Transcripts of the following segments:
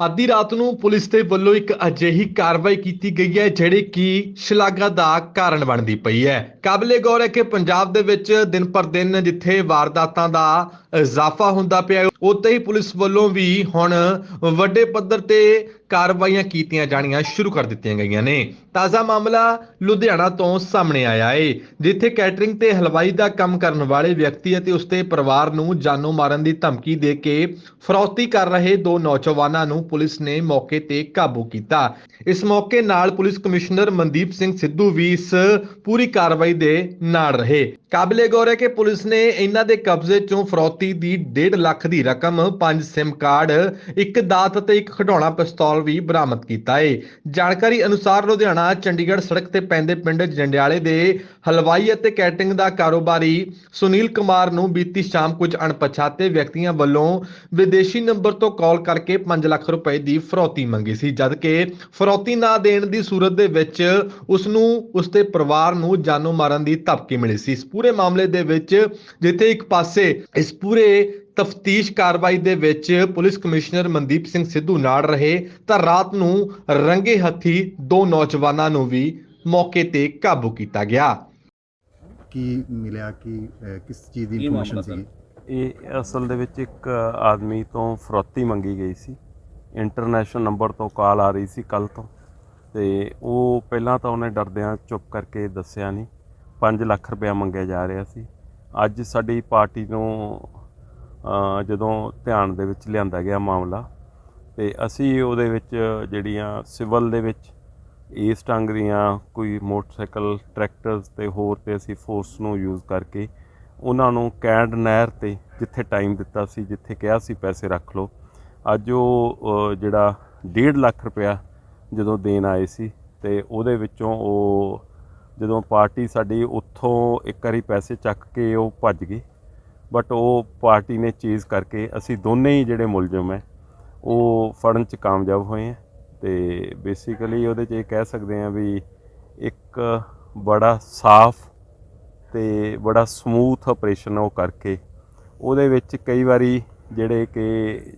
ਅੱਧੀ ਰਾਤ ਨੂੰ ਪੁਲਿਸ ਦੇ ਵੱਲੋਂ ਇੱਕ ਅਜਿਹੀ ਕਾਰਵਾਈ ਕੀਤੀ ਗਈ ਹੈ ਜਿਹੜੀ ਕਿ ਸ਼ਲਾਘਾ ਦਾ ਕਾਰਨ ਬਣਦੀ ਪਈ ਹੈ। ਕਾਬਲੇ ਗੌਰ ਹੈ ਕਿ ਪੰਜਾਬ ਦੇ ਵਿੱਚ ਦਿਨ ਪਰ ਦਿਨ ਜਿੱਥੇ ਵਾਰਦਾਤਾਂ ਦਾ ਇਜ਼ਾਫਾ ਹੁੰਦਾ ਪਿਆ ਹੈ, ਉੱਥੇ ਹੀ ਪੁਲਿਸ ਵੱਲੋਂ ਵੀ ਹੁਣ ਵੱਡੇ ਪੱਧਰ ਤੇ ਕਾਰਵਾਈਆਂ ਕੀਤੀਆਂ ਜਾਣੀਆਂ ਸ਼ੁਰੂ ਕਰ ਦਿੱਤੀਆਂ ਗਈਆਂ ਨੇ। ਤਾਜ਼ਾ ਮਾਮਲਾ ਲੁਧਿਆਣਾ ਤੋਂ ਸਾਹਮਣੇ ਆਇਆ ਏ, ਜਿੱਥੇ ਕੈਟਰਿੰਗ ਤੇ ਹਲਵਾਈ ਦਾ ਕੰਮ ਕਰਨ ਵਾਲੇ ਵਿਅਕਤੀ ਅਤੇ ਉਸਦੇ ਪਰਿਵਾਰ ਨੂੰ ਜਾਨੋਂ ਮਾਰਨ ਦੀ ਧਮਕੀ ਦੇ ਕੇ ਫਰੌਤੀ ਕਰ ਰਹੇ ਦੋ ਨੌਜਵਾਨਾਂ ਨੂੰ ਪੁਲਿਸ ਨੇ ਮੌਕੇ ਤੇ ਕਾਬੂ ਕੀਤਾ। ਇਸ ਮੌਕੇ ਨਾਲ ਪੁਲਿਸ ਕਮਿਸ਼ਨਰ ਮਨਦੀਪ ਸਿੰਘ ਸਿੱਧੂ ਵੀ ਇਸ ਪੂਰੀ ਕਾਰਵਾਈ ਦੇ ਨਾਲ ਰਹੇ। ਕਾਬਲੇ ਗੌਰ ਹੈ ਕਿ ਪੁਲਿਸ ਨੇ ਇਹਨਾਂ ਦੇ ਕਬਜ਼ੇ ਚੋਂ ਫਰੌਤੀ ਦੀ 1.5 ਲੱਖ ਦੀ ਰਕਮ, ਪੰਜ ਸਿਮ ਕਾਰਡ, ਇੱਕ ਦਾਤ ਅਤੇ ਇੱਕ ਖਿਡੌਣਾ ਪਿਸਤੌਲ ਵੀ ਬਰਾਮਦ ਕੀਤਾ ਹੈ ਜਾਣਕਾਰੀ ਅਨੁਸਾਰ ਲੁਧਿਆਣਾ, ਚੰਡੀਗੜ੍ਹ ਸੜਕ ਤੇ ਪੈਂਦੇ ਪਿੰਡ ਜੰਡਿਆਲੇ ਦੇ ਹਲਵਾਈ ਅਤੇ ਕੈਟਰਿੰਗ ਦਾ ਕਾਰੋਬਾਰੀ ਸੁਨੀਲ ਕੁਮਾਰ ਨੂੰ ਬੀਤੀ ਸ਼ਾਮ ਕੁਝ ਅਣਪਛਾਤੇ ਵਿਅਕਤੀਆਂ ਵੱਲੋਂ ਵਿਦੇਸ਼ੀ ਨੰਬਰ ਤੋਂ ਕਾਲ ਕਰਕੇ 5 ਲੱਖ ਰੁਪਏ ਦੀ ਫਰੌਤੀ ਮੰਗੀ ਸੀ, ਜਦਕਿ ਫਰੌਤੀ ਨਾ ਦੇਣ ਦੀ ਸੂਰਤ ਦੇ ਵਿੱਚ ਉਸ ਨੂੰ ਉਸਦੇ ਪਰਿਵਾਰ ਨੂੰ ਜਾਨੋਂ ਮਾਰਨ ਦੀ ਧਮਕੀ ਮਿਲੀ ਸੀ। ਪੂਰੇ ਮਾਮਲੇ ਦੇ ਵਿੱਚ ਜਿੱਥੇ ਇੱਕ ਪਾਸੇ ਇਸ ਪੂਰੇ ਤਫਤੀਸ਼ ਕਾਰਵਾਈ ਦੇ ਵਿੱਚ ਪੁਲਿਸ ਕਮਿਸ਼ਨਰ ਮਨਦੀਪ ਸਿੰਘ ਸਿੱਧੂ ਨਾਲ ਰਹੇ ਤਾਂ ਰਾਤ ਨੂੰ ਰੰਗੇ ਹੱਥੀ ਦੋ ਨੌਜਵਾਨਾਂ ਨੂੰ ਵੀ ਮੌਕੇ ਤੇ ਕਾਬੂ ਕੀਤਾ ਗਿਆ। ਕੀ ਮਿਲਿਆ? ਕਿ ਕਿਸ ਚੀਜ਼ ਦੀ ਇਨਫੋਰਮੇਸ਼ਨ ਸੀ ਇਹ ਅਸਲ ਦੇ ਵਿੱਚ ਇੱਕ ਆਦਮੀ ਤੋਂ ਫਰੌਤੀ ਮੰਗੀ ਗਈ ਸੀ। ਇੰਟਰਨੈਸ਼ਨਲ ਨੰਬਰ ਤੋਂ ਕਾਲ ਆ ਰਹੀ ਸੀ ਕੱਲ ਤੋਂ। ਤੇ ਉਹ ਪਹਿਲਾਂ ਤਾਂ ਉਹਨੇ ਡਰਦਿਆਂ ਚੁੱਪ ਕਰਕੇ ਦੱਸਿਆ ਨਹੀਂ। 5 ਲੱਖ ਰੁਪਇਆ ਮੰਗਿਆ ਜਾ ਰਿਹਾ ਸੀ। ਅੱਜ ਸਾਡੀ ਪਾਰਟੀ ਨੂੰ ਜਦੋਂ ਧਿਆਨ ਦੇ ਵਿੱਚ ਲਿਆਂਦਾ ਗਿਆ ਮਾਮਲਾ, ਤੇ ਅਸੀਂ ਉਹਦੇ ਵਿੱਚ ਜਿਹੜੀਆਂ ਸਿਵਲ ਦੇ ਵਿੱਚ ਇਸ ਟੰਗ ਦੀਆਂ ਕੋਈ ਮੋਟਰਸਾਈਕਲ, ਟਰੈਕਟਰਸ ਤੇ ਹੋਰ ਤੇ ਅਸੀਂ ਫੋਰਸ ਨੂੰ ਯੂਜ਼ ਕਰਕੇ ਉਹਨਾਂ ਨੂੰ ਕੈਂਡ ਨਹਿਰ ਤੇ ਜਿੱਥੇ ਟਾਈਮ ਦਿੱਤਾ ਸੀ, ਜਿੱਥੇ ਕਿਹਾ ਸੀ ਪੈਸੇ ਰੱਖ ਲਓ। ਅੱਜ ਉਹ ਜਿਹੜਾ 1.5 ਲੱਖ ਰੁਪਇਆ ਜਦੋਂ ਦੇਣ ਆਏ ਸੀ, ਤੇ ਉਹਦੇ ਵਿੱਚੋਂ ਉਹ ਜਦੋਂ ਪਾਰਟੀ ਸਾਡੀ ਉੱਥੋਂ ਇੱਕ ਵਾਰੀ ਪੈਸੇ ਚੱਕ ਕੇ ਉਹ ਭੱਜ ਗਈ ਬਟ ਉਹ ਪਾਰਟੀ ਨੇ ਚੀਜ਼ ਕਰਕੇ ਅਸੀਂ ਦੋਨੇ ਹੀ ਜਿਹੜੇ ਮੁਲਜ਼ਮ ਹੈ, ਉਹ ਫੜਨ ਚ ਕਾਮਯਾਬ ਹੋਏ ਆ ਤੇ ਬੇਸਿਕਲੀ ਉਹਦੇ ਚ ਇਹ ਕਹਿ ਸਕਦੇ ਆ ਵੀ ਇੱਕ ਬੜਾ ਸਾਫ਼ ਤੇ ਬੜਾ ਸਮੂਥ ਆਪਰੇਸ਼ਨ ਉਹ ਕਰਕੇ। ਉਹਦੇ ਵਿੱਚ ਕਈ ਵਾਰੀ ਜਿਹੜੇ ਕਿ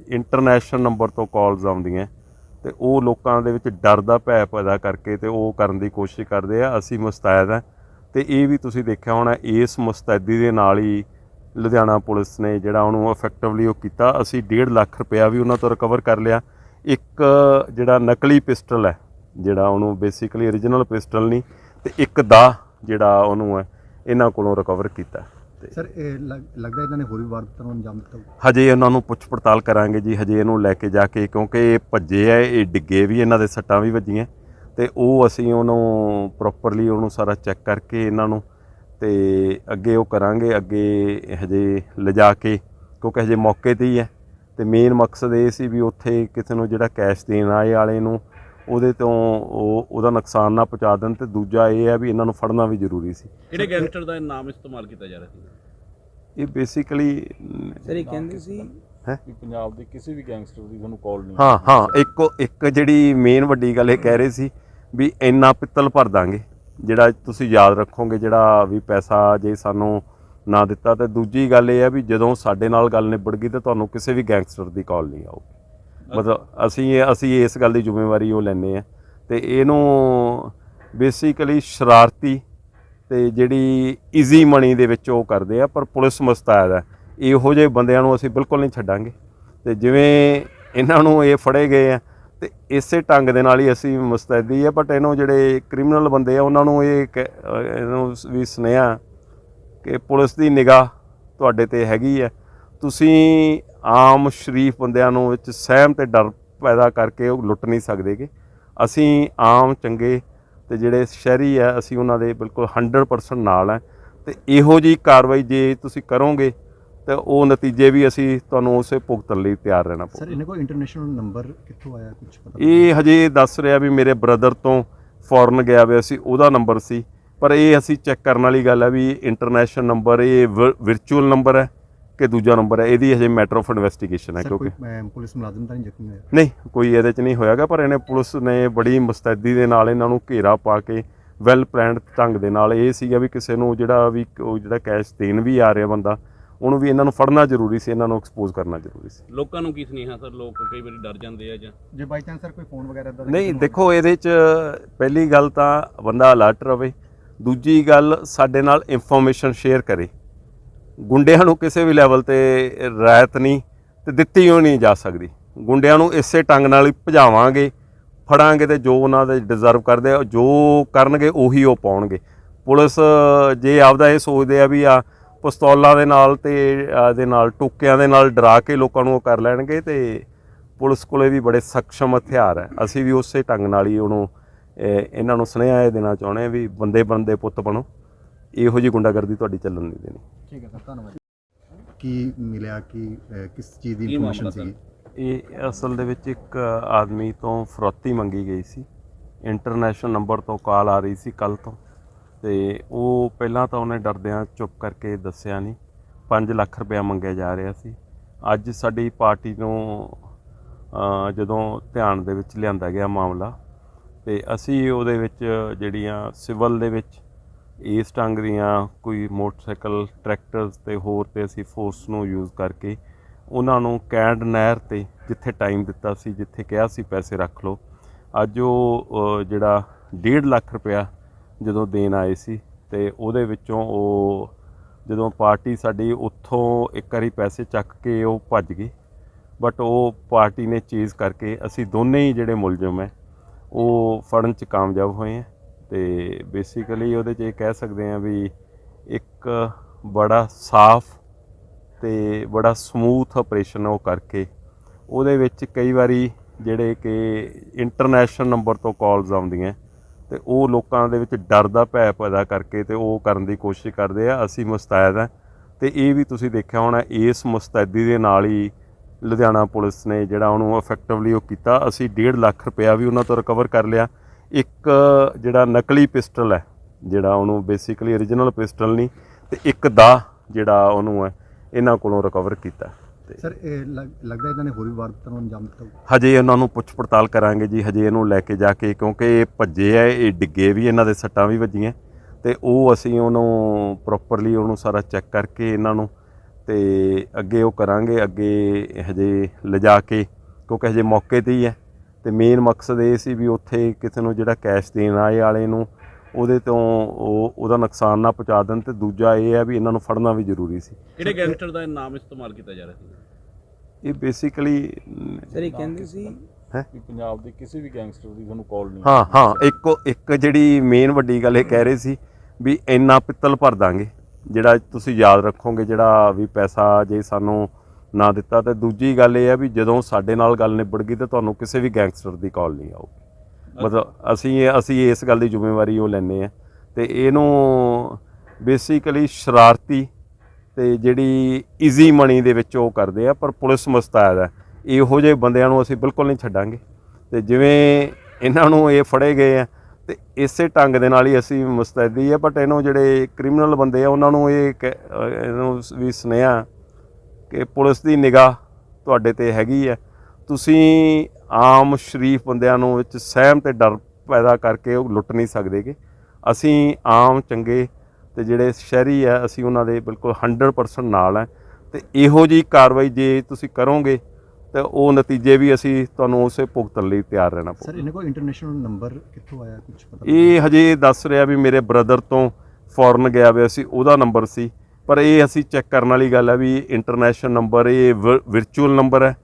ਇੰਟਰਨੈਸ਼ਨਲ ਨੰਬਰ ਤੋਂ ਕਾਲਸ ਆਉਂਦੀਆਂ ਤੇ ਉਹ ਲੋਕਾਂ ਦੇ ਵਿੱਚ ਡਰ ਦਾ ਭੈ ਪੈਦਾ ਕਰਕੇ ਤੇ ਉਹ ਕਰਨ ਦੀ ਕੋਸ਼ਿਸ਼ ਕਰਦੇ ਆ, ਅਸੀਂ ਮੁਸਤੈਦ ਆ। ਤੇ ਇਹ ਵੀ ਤੁਸੀਂ ਦੇਖਿਆ ਹੋਣਾ, ਇਸ ਮੁਸਤੈਦੀ ਦੇ ਨਾਲ ਹੀ ਲੁਧਿਆਣਾ ਪੁਲਿਸ ਨੇ ਜਿਹੜਾ ਉਹਨੂੰ ਇਫੈਕਟਿਵਲੀ ਉਹ ਕੀਤਾ। ਅਸੀਂ 1.5 ਲੱਖ ਰੁਪਇਆ ਵੀ ਉਹਨਾਂ ਤੋਂ ਰਿਕਵਰ ਕਰ ਲਿਆ। ਇੱਕ ਜਿਹੜਾ ਨਕਲੀ ਪਿਸਟਲ ਹੈ, ਜਿਹੜਾ ਉਹਨੂੰ ਬੇਸਿਕਲੀ origignal ਪਿਸਟਲ ਨਹੀਂ, ਤੇ ਇੱਕ ਦਾ ਜਿਹੜਾ ਉਹਨੂੰ ਹੈ, ਇਹਨਾਂ ਕੋਲੋਂ ਰਿਕਵਰ ਕੀਤਾ। ਸਰ ਇਹ ਲੱਗ- ਲੱਗਦਾ ਇਹਨਾਂ ਨੇ ਹੋਰ ਵੀ ਵਾਰਦਾਤਾਂ ਨੂੰ ਅੰਜਾਮ ਦਿੱਤਾ ਹੋਊ। ਹਜੇ ਉਹਨਾਂ ਨੂੰ ਪੁੱਛ ਪੜਤਾਲ ਕਰਾਂਗੇ ਜੀ ਹਜੇ ਇਹਨੂੰ ਲੈ ਕੇ ਜਾ ਕੇ ਕਿਉਂਕਿ ਇਹ ਭੱਜੇ ਆ ਇਹ ਡਿੱਗੇ ਵੀ ਇਹਨਾਂ ਦੇ ਸੱਟਾਂ ਵੀ ਵੱਜੀਆਂ ਤੇ ਉਹ ਅਸੀਂ ਉਹਨੂੰ ਪ੍ਰੋਪਰਲੀ ਉਹਨੂੰ ਸਾਰਾ ਚੈੱਕ ਕਰਕੇ ਇਹਨਾਂ ਨੂੰ ਤੇ ਅੱਗੇ ਉਹ ਕਰਾਂਗੇ ਅੱਗੇ ਹਜੇ ਲਿਜਾ ਕੇ ਕਿਉਂਕਿ ਹਜੇ ਮੌਕੇ ਤੇ ਹੀ ਹੈ ਤੇ ਮੇਨ ਮਕਸਦ ਇਹ ਸੀ ਵੀ ਉੱਥੇ ਕਿਸੇ ਨੂੰ ਜਿਹੜਾ ਕੈਸ਼ ਦੇਣ ਆਏ ਵਾਲੇ ਨੂੰ ਉਹਦੇ ਤੋਂ ਉਹ ਉਹਦਾ ਨੁਕਸਾਨ ਨਾ ਪਹੁੰਚਾ ਦੇਣ ਤੇ ਦੂਜਾ ਇਹ ਹੈ ਵੀ ਇਹਨਾਂ ਨੂੰ ਫੜਨਾ ਵੀ ਜ਼ਰੂਰੀ ਸੀ। ਕਿਹੜੇ ਗੈਂਗਸਟਰ ਦਾ ਨਾਮ ਇਸਤੇਮਾਲ ਕੀਤਾ ਜਾ ਰਿਹਾ ਸੀ? ਇਹ ਬੇਸਿਕਲੀ ਸਰ ਇਹ ਕਹਿੰਦੇ ਸੀ ਕਿ ਪੰਜਾਬ ਦੇ ਕਿਸੇ ਵੀ ਗੈਂਗਸਟਰ ਦੀ ਤੁਹਾਨੂੰ ਕਾਲ ਨਹੀਂ ਹਾਂ ਹਾਂ ਇੱਕ ਇੱਕ ਜਿਹੜੀ ਮੇਨ ਵੱਡੀ ਗੱਲ ਇਹ ਕਹਿ ਰਹੇ ਸੀ ਵੀ ਇੰਨਾ ਪਿੱਤਲ ਭਰ ਦਾਂਗੇ ਜਿਹੜਾ ਤੁਸੀਂ ਯਾਦ ਰੱਖੋਗੇ ਜਿਹੜਾ ਵੀ ਪੈਸਾ ਜੇ ਸਾਨੂੰ ਨਾ ਦਿੱਤਾ ਤੇ ਦੂਜੀ ਗੱਲ ਇਹ ਹੈ ਵੀ ਜਦੋਂ ਸਾਡੇ ਨਾਲ ਗੱਲ ਨਿਬੜ ਗਈ ਤੇ ਤੁਹਾਨੂੰ ਕਿਸੇ ਵੀ ਗੈਂਗਸਟਰ ਦੀ ਕਾਲ ਨਹੀਂ ਆਊਗੀ। ਮਤਲਬ ਅਸੀਂ ਅਸੀਂ ਇਸ ਗੱਲ ਦੀ ਜ਼ਿੰਮੇਵਾਰੀ ਉਹ ਲੈਂਦੇ ਆ ਤੇ ਇਹਨੂੰ ਬੇਸਿਕਲੀ ਸ਼ਰਾਰਤੀ ਤੇ ਜਿਹੜੀ ਈਜ਼ੀ ਮਨੀ ਦੇ ਵਿੱਚ ਉਹ ਕਰਦੇ ਆ, ਪਰ ਪੁਲਿਸ ਮੁਸਤੈਦ ਹੈ। ਇਹੋ ਜਿਹੇ ਬੰਦਿਆਂ ਨੂੰ ਅਸੀਂ ਬਿਲਕੁਲ ਨਹੀਂ ਛੱਡਾਂਗੇ। ਤੇ ਜਿਵੇਂ ਇਹਨਾਂ ਨੂੰ ਇਹ ਫੜੇ ਗਏ ਆ, ਤੇ ਇਸੇ ਢੰਗ ਦੇ ਨਾਲ ਹੀ ਅਸੀਂ ਮੁਸਤੈਦੀ ਆ ਬਟ ਇਹਨੂੰ ਜਿਹੜੇ ਕ੍ਰਿਮੀਨਲ ਬੰਦੇ ਆ, ਉਹਨਾਂ ਨੂੰ ਇਹ ਕਹਿ- ਇਹਨੂੰ ਵੀ ਸੁਨੇਹਾ ਕਿ ਪੁਲਿਸ ਦੀ ਨਿਗਾਹ ਤੁਹਾਡੇ ਤੇ ਹੈਗੀ ਹੈ ਤੁਸੀਂ ਆਮ ਸ਼ਰੀਫ ਬੰਦਿਆਂ ਨੂੰ ਵਿੱਚ ਸਹਿਮ ਤੇ ਡਰ ਪੈਦਾ ਕਰਕੇ ਉਹ ਲੁੱਟ ਨਹੀਂ ਸਕਦੇਗੇ। ਅਸੀਂ ਆਮ ਚੰਗੇ ਤੇ ਜਿਹੜੇ ਸ਼ਹਿਰੀ ਆ ਅਸੀਂ ਉਹਨਾਂ ਦੇ ਬਿਲਕੁਲ 100% ਨਾਲ ਹੈ ਤੇ ਇਹੋ ਜੀ ਕਾਰਵਾਈ ਜੇ ਤੁਸੀਂ ਕਰੋਗੇ ਤੇ ਉਹ ਨਤੀਜੇ ਵੀ ਅਸੀਂ ਤੁਹਾਨੂੰ ਉਸੇ ਭੁਗਤਣ ਲਈ ਤਿਆਰ ਰਹਿਣਾ ਸਰ ਪਊਗਾ। ਇਹਨਾਂ ਕੋਲ ਇੰਟਰਨੈਸ਼ਨਲ ਨੰਬਰ ਕਿੱਥੋਂ ਆਇਆ ਕੁਝ ਪਤਾ ਇਹ ਹਜੇ ਦੱਸ ਰਿਹਾ ਵੀ ਮੇਰੇ ਬ੍ਰਦਰ ਤੋਂ ਫੋਰਨ ਗਿਆ ਹੋਇਆ ਸੀ ਉਹਦਾ ਨੰਬਰ ਸੀ। ਪਰ ਇਹ ਅਸੀਂ ਚੈੱਕ ਕਰਨ ਵਾਲੀ ਗੱਲ ਹੈ ਵੀ ਇੰਟਰਨੈਸ਼ਨਲ ਨੰਬਰ ਇਹ ਵਿਰਚੁਅਲ ਨੰਬਰ ਹੈ। ਕਿ ਦੂਜਾ ਨੰਬਰ ਹੈ ਇਹਦੀ ਹਜੇ ਮੈਟਰ ਆਫ ਇਨਵੈਸਟੀਗੇਸ਼ਨ ਹੈ ਕਿਉਂਕਿ। ਪੁਲਿਸ ਮੁਲਾਜ਼ਮ ਤਾਂ ਨਹੀਂ ਜ਼ਖਮੀ ਹੋਇਆ? ਨਹੀਂ ਕੋਈ ਇਹਦੇ ਚ ਨਹੀਂ ਹੋਇਆਗਾ ਪਰ ਇਹਨੇ ਪੁਲਿਸ ਨੇ ਬੜੀ ਮੁਸਤੈਦੀ ਦੇ ਨਾਲ ਇਹਨਾਂ ਨੂੰ ਘੇਰਾ ਪਾ ਕੇ ਵੈਲ ਪਲਾਨਡ ਢੰਗ ਦੇ ਨਾਲ ਇਹ ਸੀਗਾ ਵੀ ਕਿਸੇ ਨੂੰ ਜਿਹੜਾ ਵੀ ਉਹ ਜਿਹੜਾ ਕੈਸ਼ ਦੇਣ ਵੀ ਆ ਰਿਹਾ ਬੰਦਾ ਉਹਨੂੰ ਵੀ ਇਹਨਾਂ ਨੂੰ ਫੜਨਾ ਜ਼ਰੂਰੀ ਸੀ ਇਹਨਾਂ ਨੂੰ ਐਕਸਪੋਜ਼ ਕਰਨਾ ਜ਼ਰੂਰੀ ਸੀ। ਲੋਕਾਂ ਨੂੰ ਕੀ ਸੁਨੇਹਾ ਸਰ? ਲੋਕ ਕਈ ਵਾਰੀ ਡਰ ਜਾਂਦੇ ਆ ਜਾਂ ਜੇ ਬਾਈ ਚਾਂਸ ਸਰ ਕੋਈ ਫੋਨ ਵਗੈਰਾ ਦਾ ਨਹੀਂ ਦੇਖੋ ਇਹਦੇ 'ਚ ਪਹਿਲੀ ਗੱਲ ਤਾਂ ਬੰਦਾ ਅਲਰਟ ਰਵੇ ਦੂਜੀ ਗੱਲ ਸਾਡੇ ਨਾਲ ਇਨਫੋਰਮੇਸ਼ਨ ਸ਼ੇਅਰ ਕਰੇ। ਗੁੰਡਿਆਂ ਨੂੰ ਕਿਸੇ ਵੀ ਲੈਵਲ ਤੇ ਰਾਇਤ ਨਹੀਂ ਤੇ ਦਿੱਤੀ ਹੋ ਨਹੀਂ ਜਾ ਸਕਦੀ। ਗੁੰਡਿਆਂ ਨੂੰ ਇਸੇ ਟੰਗ ਨਾਲ ਹੀ ਭਜਾਵਾਂਗੇ, ਫੜਾਂਗੇ ਤੇ ਜੋ ਉਹਨਾਂ ਦੇ ਡਿਜ਼ਰਵ ਕਰਦੇ ਆ, ਜੋ ਕਰਨਗੇ ਉਹੀ ਉਹ ਪਾਉਣਗੇ। ਪੁਲਿਸ ਜੇ ਆਪਦਾ ਇਹ ਸੋਚਦੇ ਆ ਵੀ ਆ ਪਿਸਤੌਲਾਂ ਦੇ ਨਾਲ ਤੇ ਆ ਦੇ ਨਾਲ, ਟੋਕਿਆਂ ਦੇ ਨਾਲ ਡਰਾ ਕੇ ਲੋਕਾਂ ਨੂੰ ਉਹ ਕਰ ਲੈਣਗੇ ਤੇ ਪੁਲਿਸ ਕੋਲੇ ਵੀ ਬੜੇ ਸક્ષਮ ਹਥਿਆਰ ਹੈ ਅਸੀਂ ਵੀ ਉਸੇ ਢੰਗ ਨਾਲ ਹੀ ਉਹਨੂੰ ਇਹਨਾਂ ਨੂੰ ਸੁਨੇਹਾ ਇਹ ਦੇਣਾ ਚਾਹੁੰਦੇ ਆ ਵੀ ਬੰਦੇ ਬੰਦੇ ਪੁੱਤ ਬਣੋ। ਇਹੋ ਜਿਹੀ ਗੁੰਡਾਗਰਦੀ ਤੁਹਾਡੀ ਚੱਲਣ ਨਹੀਂ ਦੇਣੀ। ਠੀਕ ਹੈ ਸਰ ਧੰਨਵਾਦ। ਕੀ ਮਿਲਿਆ ਕਿ ਅਹ, ਕਿਸ ਚੀਜ਼ ਦੀ ਇਨਫੋਰਮੇਸ਼ਨ ਸੀ ਇਹ ਅਸਲ ਦੇ ਵਿੱਚ ਇੱਕ ਆਦਮੀ ਤੋਂ ਫਰੋਤੀ ਮੰਗੀ ਗਈ ਸੀ। ਇੰਟਰਨੈਸ਼ਨਲ ਨੰਬਰ ਤੋਂ ਕਾਲ ਆ ਰਹੀ ਸੀ ਕੱਲ ਤੋਂ। ਤੇ ਉਹ ਪਹਿਲਾਂ ਤਾਂ ਉਹਨੇ ਡਰਦਿਆਂ ਚੁੱਪ ਕਰਕੇ ਦੱਸਿਆ ਨਹੀਂ। 5 ਲੱਖ ਰੁਪਇਆ ਮੰਗਿਆ ਜਾ ਰਿਹਾ ਸੀ। ਅੱਜ ਸਾਡੀ ਪਾਰਟੀ ਨੂੰ ਅ, ਜਦੋਂ ਧਿਆਨ ਦੇ ਵਿੱਚ ਲਿਆਂਦਾ ਗਿਆ ਮਾਮਲਾ ਤੇ ਅਸੀਂ ਉਹਦੇ ਵਿੱਚ ਜਿਹੜੀਆਂ ਸਿਵਲ ਦੇ ਵਿੱਚ ਇਸ ਢੰਗ ਦੀਆਂ ਕੋਈ ਮੋਟਰਸਾਈਕਲ, ਟਰੈਕਟਰਸ ਤੇ ਹੋਰ ਤੇ ਅਸੀਂ ਫੋਰਸ ਨੂੰ ਯੂਜ਼ ਕਰਕੇ ਉਹਨਾਂ ਨੂੰ ਕੈਂਡ ਨਹਿਰ ਤੇ ਜਿੱਥੇ ਟਾਈਮ ਦਿੱਤਾ ਸੀ, ਜਿੱਥੇ ਕਿਹਾ ਸੀ ਪੈਸੇ ਰੱਖ ਲਓ। ਅੱਜ ਉਹ ਜਿਹੜਾ 1.5 ਲੱਖ ਰੁਪਇਆ ਜਦੋਂ ਦੇਣ ਆਏ ਸੀ ਤੇ ਉਹਦੇ ਵਿੱਚੋਂ ਉਹ ਜਦੋਂ ਪਾਰਟੀ ਸਾਡੀ ਉੱਥੋਂ ਇੱਕ ਵਾਰੀ ਪੈਸੇ ਚੱਕ ਕੇ ਉਹ ਭੱਜ ਗਈ। ਬਟ ਉਹ ਪਾਰਟੀ ਨੇ ਚੀਜ਼ ਕਰਕੇ ਅਸੀਂ ਦੋਨੇ ਹੀ ਜਿਹੜੇ ਮੁਲਜ਼ਮ ਹੈ, ਉਹ ਫੜਨ ਚ ਕਾਮਯਾਬ ਹੋਏ ਹੈ। ਤੇ ਬੇਸਿਕਲੀ ਉਹਦੇ ਚ ਇਹ ਕਹਿ ਸਕਦੇ ਆ ਵੀ ਇੱਕ ਬੜਾ ਸਾਫ਼ ਤੇ ਬੜਾ ਸਮੂਥ ਆਪਰੇਸ਼ਨ ਉਹ ਕਰਕੇ। ਉਹਦੇ ਵਿੱਚ ਕਈ ਵਾਰੀ ਜਿਹੜੇ ਕਿ ਇੰਟਰਨੈਸ਼ਨਲ ਨੰਬਰ ਤੋਂ ਕਾਲਸ ਆਉਂਦੀਆਂ, ਤੇ ਉਹ ਲੋਕਾਂ ਦੇ ਵਿੱਚ ਡਰ ਦਾ ਭੈ ਪੈਦਾ ਕਰਕੇ ਤੇ ਉਹ ਕਰਨ ਦੀ ਕੋਸ਼ਿਸ਼ ਕਰਦੇ ਆ, ਅਸੀਂ ਮੁਸਤੈਦ ਆ। ਤੇ ਇਹ ਵੀ ਤੁਸੀਂ ਦੇਖਿਆ ਹੋਣਾ, ਇਸ ਮੁਸਤੈਦੀ ਦੇ ਨਾਲ ਹੀ ਲੁਧਿਆਣਾ ਪੁਲਿਸ ਨੇ ਜਿਹੜਾ ਉਹਨੂੰ ਇਫੈਕਟਿਵਲੀ ਉਹ ਕੀਤਾ, ਅਸੀਂ 1.5 ਲੱਖ ਰੁਪਇਆ ਵੀ ਉਹਨਾਂ ਤੋਂ ਰਿਕਵਰ ਕਰ ਲਿਆ। ਇੱਕ ਜਿਹੜਾ ਨਕਲੀ ਪਿਸਟਲ ਹੈ ਜਿਹੜਾ ਉਹਨੂੰ ਬੇਸਿਕਲੀ origignal ਪਿਸਟਲ ਨਹੀਂ ਤੇ ਇੱਕ ਦਾ ਜਿਹੜਾ ਉਹਨੂੰ ਹੈ ਇਹਨਾਂ ਕੋਲੋਂ ਰਿਕਵਰ ਕੀਤਾ। ਸਰ ਇਹ ਲੱਗ- ਲੱਗਦਾ ਇਹਨਾਂ ਨੇ ਹੋਰ ਵੀ ਵਾਰਦਾਤਾਂ ਨੂੰ ਅੰਜਾਮ ਦਿੱਤਾ। ਹਜੇ ਉਹਨਾਂ ਨੂੰ ਪੁੱਛ ਪੜਤਾਲ ਕਰਾਂਗੇ ਜੀ ਹਜੇ ਇਹਨੂੰ ਲੈ ਕੇ ਜਾ ਕੇ ਕਿਉਂਕਿ ਇਹ ਭੱਜੇ ਆ ਇਹ ਡਿੱਗੇ ਵੀ ਇਹਨਾਂ ਦੇ ਸੱਟਾਂ ਵੀ ਵੱਜੀਆਂ। ਤੇ ਉਹ ਅਸੀਂ ਉਹਨੂੰ ਪ੍ਰੋਪਰਲੀ ਉਹਨੂੰ ਸਾਰਾ ਚੈੱਕ ਕਰਕੇ ਇਹਨਾਂ ਨੂੰ ਤੇ ਅੱਗੇ ਉਹ ਕਰਾਂਗੇ ਅੱਗੇ ਹਜੇ ਲਿਜਾ ਕੇ ਕਿਉਂਕਿ ਹਜੇ ਮੌਕੇ ਤੇ ਹੀ ਹੈ। ਤੇ ਮੇਨ ਮਕਸਦ ਇਹ ਸੀ ਵੀ ਉੱਥੇ ਕਿਸੇ ਨੂੰ ਜਿਹੜਾ ਕੈਸ਼ ਦੇਣ ਆਏ ਵਾਲੇ ਨੂੰ ਉਹਦੇ ਤੋਂ ਉਹ ਉਹਦਾ ਨੁਕਸਾਨ ਨਾ ਪਹੁੰਚਾ ਦੇਣ ਤੇ ਦੂਜਾ ਇਹ ਹੈ ਵੀ ਇਹਨਾਂ ਨੂੰ ਫੜਨਾ ਵੀ ਜ਼ਰੂਰੀ ਸੀ। ਕਿਹੜੇ ਗੈਂਗਸਟਰ ਦਾ ਇਹ ਨਾਮ ਇਸਤੇਮਾਲ ਕੀਤਾ ਜਾ ਰਿਹਾ ਸੀ? ਇਹ ਬੇਸਿਕਲੀ ਸਰ ਇਹ ਕਹਿੰਦੇ ਸੀ ਕਿ ਪੰਜਾਬ ਦੇ ਕਿਸੇ ਵੀ ਗੈਂਗਸਟਰ ਦੀ ਤੁਹਾਨੂੰ ਕਾਲ ਨਹੀਂ ਹਾਂ ਹਾਂ ਇੱਕ ਇੱਕ ਜਿਹੜੀ ਮੇਨ ਵੱਡੀ ਗੱਲ ਇਹ ਕਹਿ ਰਹੇ ਸੀ ਵੀ ਇੰਨਾ ਪਿੱਤਲ ਭਰ ਦਾਂਗੇ ਜਿਹੜਾ ਤੁਸੀਂ ਯਾਦ ਰੱਖੋਗੇ ਜਿਹੜਾ ਵੀ ਪੈਸਾ ਜੇ ਸਾਨੂੰ ਨਾ ਦਿੱਤਾ ਤੇ ਦੂਜੀ ਗੱਲ ਇਹ ਹੈ ਵੀ ਜਦੋਂ ਸਾਡੇ ਨਾਲ ਗੱਲ ਨਿਬੜ ਗਈ ਤੇ ਤੁਹਾਨੂੰ ਕਿਸੇ ਵੀ ਗੈਂਗਸਟਰ ਦੀ ਕਾਲ ਨਹੀਂ ਆਊਗੀ। ਮਤਲਬ ਅਸੀਂ ਅਸੀਂ ਇਸ ਗੱਲ ਦੀ ਜ਼ਿੰਮੇਵਾਰੀ ਉਹ ਲੈਨੇ ਆ ਤੇ ਇਹਨੂੰ ਬੇਸਿਕਲੀ ਸ਼ਰਾਰਤੀ ਤੇ ਜਿਹੜੀ ਈਜ਼ੀ ਮਨੀ ਦੇ ਵਿੱਚ ਉਹ ਕਰਦੇ ਆ ਪਰ ਪੁਲਿਸ ਮੁਸਤੈਦ ਹੈ ਇਹੋ ਜਿਹੇ ਬੰਦਿਆਂ ਨੂੰ ਅਸੀਂ ਬਿਲਕੁਲ ਨਹੀਂ ਛੱਡਾਂਗੇ। ਤੇ ਜਿਵੇਂ ਇਹਨਾਂ ਨੂੰ ਇਹ ਫੜੇ ਗਏ ਆ ਤੇ ਇਸੇ ਢੰਗ ਦੇ ਨਾਲ ਹੀ ਅਸੀਂ ਮੁਸਤੈਦੀ ਆ ਬਟ ਇਹਨੂੰ ਜਿਹੜੇ ਕ੍ਰਿਮੀਨਲ ਬੰਦੇ ਆ ਉਹਨਾਂ ਨੂੰ ਇਹ ਇਹਨੂੰ ਵੀ ਸੁਨੇਹਾ ਕਿ ਪੁਲਿਸ ਦੀ ਨਿਗਾਹ ਤੁਹਾਡੇ ਤੇ ਹੈਗੀ ਹੈ। ਤੁਸੀਂ ਆਮ ਸ਼ਰੀਫ ਬੰਦਿਆਂ ਨੂੰ ਵਿੱਚ ਸਹਿਮ ਤੇ ਡਰ ਪੈਦਾ ਕਰਕੇ ਉਹ ਲੁੱਟ ਨਹੀਂ ਸਕਦੇਗੇ। ਅਸੀਂ ਆਮ ਚੰਗੇ ਤੇ ਜਿਹੜੇ ਸ਼ਹਿਰੀ ਆ ਅਸੀਂ ਉਹਨਾਂ ਦੇ ਬਿਲਕੁਲ 100% ਨਾਲ ਹੈ। ਤੇ ਇਹੋ ਜੀ ਕਾਰਵਾਈ ਜੇ ਤੁਸੀਂ ਕਰੋਗੇ ਤੇ ਉਹ ਨਤੀਜੇ ਵੀ ਅਸੀਂ ਤੁਹਾਨੂੰ ਉਸੇ ਭੁਗਤਣ ਲਈ ਤਿਆਰ ਰਹਿਣਾ ਸਰ ਪਊਗਾ ਇਹਨਾਂ ਕੋਲ ਇੰਟਰਨੈਸ਼ਨਲ ਨੰਬਰ ਕਿੱਥੋਂ ਆਇਆ ਕੁਝ ਪਤਾ ਇਹ ਹਜੇ ਦੱਸ ਰਿਹਾ ਵੀ ਮੇਰੇ ਬ੍ਰਦਰ ਤੋਂ ਫੋਰਨ ਗਿਆ ਹੋਇਆ ਸੀ ਉਹਦਾ ਨੰਬਰ ਸੀ। ਪਰ ਇਹ ਅਸੀਂ ਚੈੱਕ ਕਰਨ ਵਾਲੀ ਗੱਲ ਹੈ ਵੀ ਇੰਟਰਨੈਸ਼ਨਲ ਨੰਬਰ ਇਹ ਵਿਰਚੁਅਲ ਨੰਬਰ ਹੈ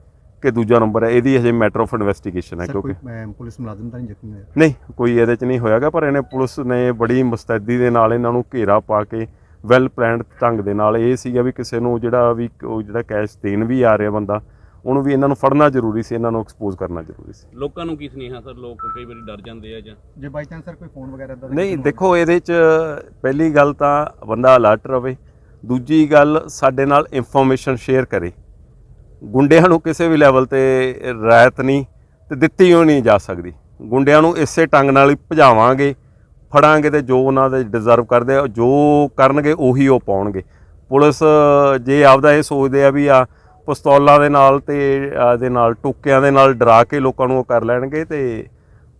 ਕਿ ਦੂਜਾ ਨੰਬਰ ਹੈ? ਇਹਦੀ ਹਜੇ ਮੈਟਰ ਆਫ ਇਨਵੈਸਟੀਗੇਸ਼ਨ ਹੈ ਕਿਉਂਕਿ। ਪੁਲਿਸ ਮੁਲਾਜ਼ਮ ਤਾਂ ਨਹੀਂ ਜ਼ਖਮੀ ਹੋਇਆ? ਨਹੀਂ ਕੋਈ ਇਹਦੇ ਚ ਨਹੀਂ ਹੋਇਆਗਾ ਪਰ ਇਹਨੇ ਪੁਲਿਸ ਨੇ ਬੜੀ ਮੁਸਤੈਦੀ ਦੇ ਨਾਲ ਇਹਨਾਂ ਨੂੰ ਘੇਰਾ ਪਾ ਕੇ ਵੈਲ ਪਲਾਨਡ ਢੰਗ ਦੇ ਨਾਲ ਇਹ ਸੀਗਾ ਵੀ ਕਿਸੇ ਨੂੰ ਜਿਹੜਾ ਵੀ ਉਹ ਜਿਹੜਾ ਕੈਸ਼ ਦੇਣ ਵੀ ਆ ਰਿਹਾ ਬੰਦਾ ਉਹਨੂੰ ਵੀ ਇਹਨਾਂ ਨੂੰ ਫੜਨਾ ਜ਼ਰੂਰੀ ਸੀ ਇਹਨਾਂ ਨੂੰ ਐਕਸਪੋਜ਼ ਕਰਨਾ ਜ਼ਰੂਰੀ ਸੀ। ਲੋਕਾਂ ਨੂੰ ਕੀ ਸੁਨੇਹਾ ਸਰ? ਲੋਕ ਕਈ ਵਾਰੀ ਡਰ ਜਾਂਦੇ ਆ ਜਾਂ ਜੇ ਬਾਈ ਚਾਂਸ ਸਰ ਕੋਈ ਫੋਨ ਵਗੈਰਾ ਦਾ ਨਹੀਂ ਦੇਖੋ ਇਹਦੇ ਚ ਪਹਿਲੀ ਗੱਲ ਤਾਂ ਬੰਦਾ ਅਲਰਟ ਰਵੇ ਦੂਜੀ ਗੱਲ ਸਾਡੇ ਨਾਲ ਇਨਫੋਰਮੇਸ਼ਨ ਸ਼ੇਅਰ ਕਰੇ। ਗੁੰਡਿਆਂ ਨੂੰ ਕਿਸੇ ਵੀ ਲੈਵਲ ਤੇ ਰਾਇਤ ਨਹੀਂ ਤੇ ਦਿੱਤੀ ਹੋ ਨਹੀਂ ਜਾ ਸਕਦੀ। ਗੁੰਡਿਆਂ ਨੂੰ ਇਸੇ ਟੰਗ ਨਾਲ ਹੀ ਭਜਾਵਾਂਗੇ, ਫੜਾਂਗੇ ਤੇ ਜੋ ਉਹਨਾਂ ਦੇ ਡਿਜ਼ਰਵ ਕਰਦੇ ਆ, ਜੋ ਕਰਨਗੇ ਉਹੀ ਉਹ ਪਾਉਣਗੇ। ਪੁਲਿਸ ਜੇ ਆਪਦਾ ਇਹ ਸੋਚਦੇ ਆ ਵੀ ਆ ਪਿਸਤੌਲਾਂ ਦੇ ਨਾਲ ਤੇ ਆ ਦੇ ਨਾਲ ਟੋਕਿਆਂ ਦੇ ਨਾਲ ਡਰਾ ਕੇ ਲੋਕਾਂ ਨੂੰ ਉਹ ਕਰ ਲੈਣਗੇ ਤੇ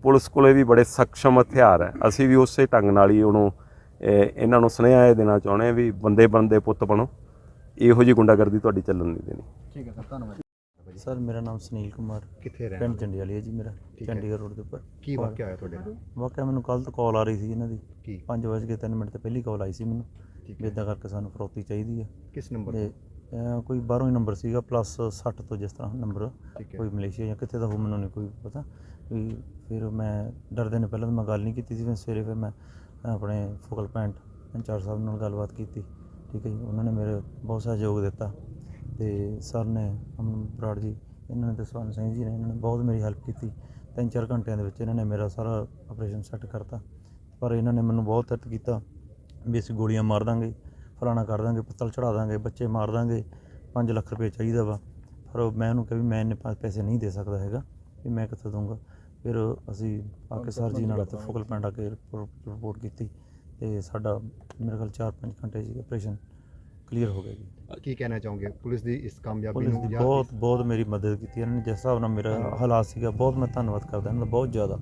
ਪੁਲਿਸ ਕੋਲੇ ਵੀ ਬੜੇ ਸક્ષਮ ਹਥਿਆਰ ਹੈ। ਅਸੀਂ ਵੀ ਉਸੇ ਢੰਗ ਨਾਲ ਹੀ ਉਹਨੂੰ ਇਹਨਾਂ ਨੂੰ ਸੁਨੇਹਾ ਇਹ ਦੇਣਾ ਚਾਹੁੰਦੇ ਆ ਵੀ ਬੰਦੇ ਬੰਦੇ ਪੁੱਤ ਬਣੋ। ਇਹੋ ਜਿਹੀ ਗੁੰਡਾਗਰਦੀ ਤੁਹਾਡੀ ਚੱਲਣ ਨਹੀਂ ਦੇਣੀ। ਠੀਕ ਹੈ ਸਰ ਧੰਨਵਾਦ। ਸਰ ਮੇਰਾ ਨਾਮ ਸੁਨੀਲ ਕੁਮਾਰ। ਕਿੱਥੇ ਰਹਿਣਾ ਪਿੰਡ ਚੰਡੀਵਾਲੀ ਹੈ ਜੀ ਮੇਰਾ। ਚੰਡੀਗੜ੍ਹ ਰੋਡ ਦੇ ਉੱਪਰ। ਕੀ ਵਾਕਿਆ ਹੋਇਆ ਤੁਹਾਡੇ ਨਾਲ? ਵਾਕਿਆ ਮੈਨੂੰ ਕੱਲ ਤੋਂ ਕਾਲ ਆ ਰਹੀ ਸੀ ਇਹਨਾਂ ਦੀ। ਕੀ? 5 ਵਜੇ ਤਿੰਨ ਮਿੰਟ ਤੇ ਪਹਿਲੀ ਕਾਲ ਆਈ ਸੀ ਮੈਨੂੰ। ਵੀ ਇਦਾਂ ਕਰਕੇ ਸਾਨੂੰ ਫਰੋਤੀ ਚਾਹੀਦੀ ਹੈ ਕਿਸ ਨੰਬਰ ਤੇ ਕੋਈ ਬਾਹਰੋਂ ਹੀ ਨੰਬਰ ਸੀਗਾ ਪਲੱਸ 60 ਤੋਂ ਜਿਸ ਤਰ੍ਹਾਂ ਨੰਬਰ। ਕੋਈ ਮਲੇਸ਼ੀਆ ਜਾਂ ਕਿੱਥੇ ਦਾ ਹੋ ਮੈਨੂੰ ਨਹੀਂ ਕੋਈ ਪਤਾ। ਵੀ ਫਿਰ ਮੈਂ ਡਰਦੇ ਨੇ ਪਹਿਲਾਂ ਤਾਂ ਮੈਂ ਗੱਲ ਨਹੀਂ ਕੀਤੀ ਸੀ ਫਿਰ ਸਵੇਰੇ ਫਿਰ ਮੈਂ ਆਪਣੇ ਫੋਕਲ ਪੁਆਇੰਟ ਇੰਚਾਰਜ ਸਾਹਿਬ ਨਾਲ ਗੱਲਬਾਤ ਕੀਤੀ, ਠੀਕ ਹੈ ਜੀ, ਉਹਨਾਂ ਨੇ ਮੇਰੇ ਬਹੁਤ ਸਹਿਯੋਗ ਦਿੱਤਾ ਤੇ ਸਰ ਨੇ ਅਮਨ ਬਰਾੜ ਜੀ, ਇਹਨਾਂ ਨੇ ਤੇ ਸਿੰਘ ਜੀ ਨੇ, ਇਹਨਾਂ ਨੇ ਬਹੁਤ ਮੇਰੀ ਹੈਲਪ ਕੀਤੀ, ਤਿੰਨ ਚਾਰ ਘੰਟਿਆਂ ਦੇ ਵਿੱਚ ਇਹਨਾਂ ਨੇ ਮੇਰਾ ਸਾਰਾ ਆਪਰੇਸ਼ਨ ਸੈੱਟ ਕਰਤਾ, ਪਰ ਇਹਨਾਂ ਨੇ ਮੈਨੂੰ ਬਹੁਤ ਤਰਤ ਕੀਤਾ ਵੀ ਅਸੀਂ ਗੋਲੀਆਂ ਮਾਰ ਦਾਂਗੇ, ਫਲਾਣਾ ਕਰ ਦਾਂਗੇ ਪਿੱਤਲ ਚੜਾ ਦਾਂਗੇ, ਬੱਚੇ ਮਾਰ ਦਾਂਗੇ 5 ਲੱਖ ਰੁਪਏ ਚਾਹੀਦਾ ਵਾ, ਪਰ ਉਹ ਮੈਂ ਉਹਨੂੰ ਕਿਹਾ ਵੀ ਮੈਂ ਇੰਨੇ ਪੈਸੇ ਨਹੀਂ ਦੇ ਸਕਦਾ ਹੈਗਾ, ਵੀ ਮੈਂ ਕਿੱਥੋਂ ਦਊਂਗਾ। ਫਿਰ ਅਸੀਂ ਆ ਕੇ ਸਰ ਜੀ ਨਾਲ ਤੇ ਫੋਕਲ ਪੁਆਇੰਟ ਆ ਕੇ ਰਿਪੋ- ਰਿਪੋਰਟ ਕੀਤੀ ਤੇ ਸਾਡਾ ਮੇਰੇ ਖਿਆਲ 4-5 ਘੰਟੇ ਜੀ ਆਪਰੇਸ਼ਨ ਕਲੀਅਰ ਹੋ ਗਿਆ ਜੀ। ਕੀ ਕਹਿਣਾ ਚਾਹੋਗੇ? ਪੁਲਿਸ ਦੀ ਇਸ ਕਾਮਯਾਬੀ ਪੁਲਿਸ ਨੂੰ ਜਾਂ ਬਹੁਤ ਬਹੁਤ ਮੇਰੀ ਮਦਦ ਕੀਤੀ ਇਹਨਾਂ ਨੇ ਜਿਸ ਹਿਸਾਬ ਨਾਲ ਮੇਰਾ ਹਾਲਾਤ ਸੀਗਾ ਬਹੁਤ ਮੈਂ ਧੰਨਵਾਦ ਕਰਦਾ ਇਹਨਾਂ ਦਾ ਬਹੁਤ ਜ਼ਿਆਦਾ।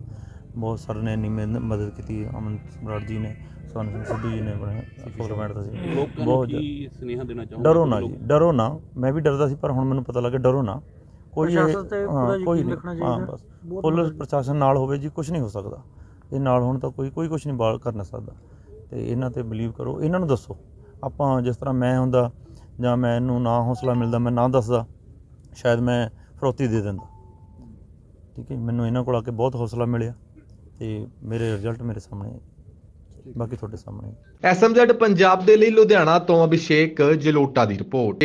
ਬਹੁਤ ਸਰ ਨੇ ਇੰਨੀ ਮਿਹਨਤ- ਮਦਦ ਕੀਤੀ ਅਮਨ ਸਮਰਾਟ ਜੀ ਨੇ ਸੋਨ ਸਿੰਘ ਸਿੱਧੂ ਜੀ ਨੇ ਬਣੇ ਫੋਕਲ ਪੁਆਇੰਟ ਦਾ ਸੀ ਲੋਕਾਂ ਨੂੰ ਬਹੁਤ ਜ਼ਿਆਦਾ ਕੀ ਸੁਨੇਹਾ ਦੇਣਾ ਚਾਹੋਗੇ? ਡਰੋ ਨਾ ਜੀ ਡਰੋ ਨਾ। ਮੈਂ ਵੀ ਡਰਦਾ ਸੀ ਪਰ ਹੁਣ ਮੈਨੂੰ ਪਤਾ ਲੱਗਾ ਡਰੋ ਨਾ। ਕੋਈ ਪ੍ਰਸ਼ਾਸਨ ਤੇ ਪੂਰਾ ਹਾਂ, ਕੋਈ ਯਕੀਨ ਨਹੀਂ, ਰੱਖਣਾ ਹਾਂ ਚਾਹੀਦਾ। ਬਸ। ਪੁਲਿਸ ਪ੍ਰਸ਼ਾਸਨ ਨਾਲ ਹੋਵੇ ਜੀ ਕੁਝ ਨਹੀਂ ਹੋ ਸਕਦਾ। ਇਹ ਨਾਲ ਹੋਣ ਤਾਂ ਕੋਈ ਕੋਈ ਕੁਝ ਨਹੀਂ ਬਾਲ ਕਰ ਨਾ ਸਕਦਾ। ਤੇ ਇਹਨਾਂ ਤੇ ਬਲੀਵ ਕਰੋ। ਇਹਨਾਂ ਨੂੰ ਦੱਸੋ। ਆਪਾਂ ਜਿਸ ਤਰ੍ਹਾਂ ਮੈਂ ਹੁੰਦਾ ਜਾਂ ਮੈਨੂੰ ਨਾ ਹੌਸਲਾ ਮਿਲਦਾ ਮੈਂ ਨਾ ਦੱਸਦਾ ਸ਼ਾਇਦ ਮੈਂ ਫਰੋਤੀ ਦੇ ਦਿੰਦਾ। ਠੀਕ ਹੈ ਮੈਨੂੰ ਇਹਨਾਂ ਕੋਲ ਆ ਕੇ ਬਹੁਤ ਹੌਸਲਾ ਮਿਲਿਆ ਤੇ ਮੇਰੇ ਰਿਜ਼ਲਟ ਮੇਰੇ ਸਾਹਮਣੇ ਬਾਕੀ ਤੁਹਾਡੇ ਸਾਹਮਣੇ। ਐਸਐਮਜ਼ੈਡ ਪੰਜਾਬ ਦੇ ਲਈ ਲੁਧਿਆਣਾ ਤੋਂ ਅਭਿਸ਼ੇਕ ਜਲੋਟਾ ਦੀ ਰਿਪੋਰਟ।